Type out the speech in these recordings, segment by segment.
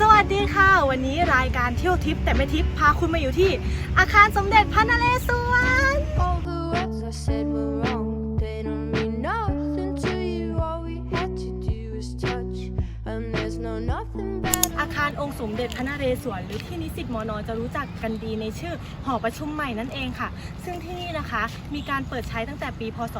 สวัสดีค่ะ วันนี้รายการเที่ยวทิปแต่ไม่ทิปพาคุณมาอยู่ที่ อาคารสมเด็จพระนเรศวร All the words I said were wrong. They don't mean nothing to you. All we had to do was touch. And there's no nothing bad. อาคารองค์สมเด็จพระนเรศวรหรือที่นิสิตมอนอจะรู้จักกันดีในชื่อหอประชุมใหม่นั่นเองค่ะ ซึ่งที่นี่นะคะมีการเปิดใช้ตั้งแต่ปี พศ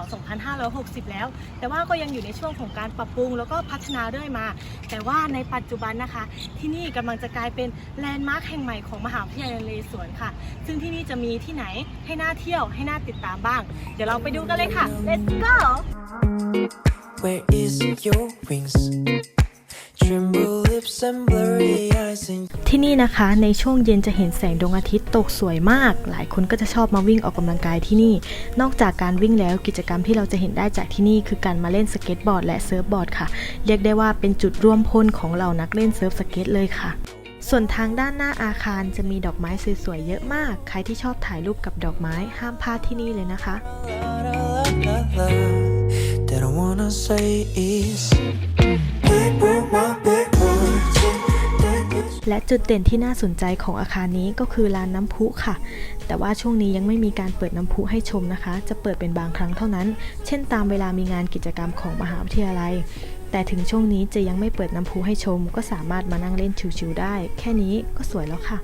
2560 แล้ว แต่ว่าก็ยังอยู่ในช่วงของการปรับปรุง แล้วก็พัฒนาเรื่อยมา แต่ว่าในปัจจุบันนะคะ ที่นี่กำลังจะกลายเป็นแลนด์มาร์คแห่งใหม่ของมหาวิทยาลัยนเรศวรค่ะ ซึ่งที่นี่จะมีที่ไหนให้น่าเที่ยวให้น่าติดตามบ้าง เดี๋ยวเราไปดูกันเลยค่ะ let's go Where is your wings? Tremble lips and blurry eyes and ที่นี่นะคะในช่วงเย็นจะเห็นแสงดวงอาทิตย์ตกสวยมาก หลายคนก็จะชอบมาวิ่งออกกำลังกายที่นี่ นอกจากการวิ่งแล้วกิจกรรมที่เราจะเห็นได้จากที่นี่ คือการมาเล่นสเก็ตบอร์ดและเซิร์ฟบอร์ดค่ะ เรียกได้ว่าเป็นจุดร่วมพลของเรานักเล่นเซิร์ฟสเก็ตเลยค่ะส่วนทางด้านหน้าอาคารจะมีดอกไม้สวยๆเยอะมาก ใครที่ชอบถ่ายรูปกับดอกไม้ห้ามพลาดที่นี่เลยนะคะ la la la la that I wanna say is Big boy, my big boy. That is และจุดเด่นที่น่าสนใจของอาคารนี้ก็คือลานน้ำพุค่ะ แต่ว่าช่วงนี้ยังไม่มีการเปิดน้ำพุให้ชมนะคะ จะเปิดเป็นบางครั้งเท่านั้น เช่นตามเวลามีงานกิจกรรมของมหาวิทยาลัย แต่ถึงช่วงนี้จะยังไม่เปิดน้ำพุให้ชม ก็สามารถมานั่งเล่นชิวๆได้ แค่นี้ก็สวยแล้วค่ะ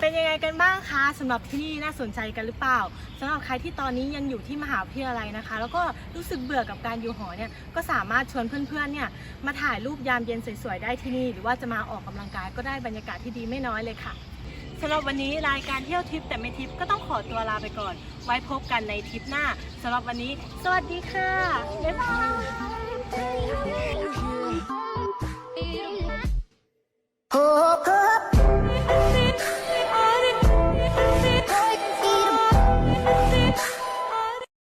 เป็นยังไงกันบ้างคะสำหรับที่นี่น่าสนใจกันหรือเปล่าสำหรับใครที่ตอนนี้ยังอยู่ที่มหาวิทยาลัยนะคะ แล้วก็รู้สึกเบื่อกับการอยู่หอเนี่ยก็สามารถชวนเพื่อนๆเนี่ยมาถ่ายรูปยามเย็นสวยๆได้ที่นี่ หรือว่าจะมาออกกำลังกายก็ได้บรรยากาศที่ดีไม่น้อยเลยค่ะสำหรับวันนี้รายการเที่ยวทริปแต่ไม่ทริปก็ต้องขอตัวลาไปก่อน ไว้พบกันในทริปหน้าสำหรับวันนี้ สวัสดีค่ะบ๊ายบาย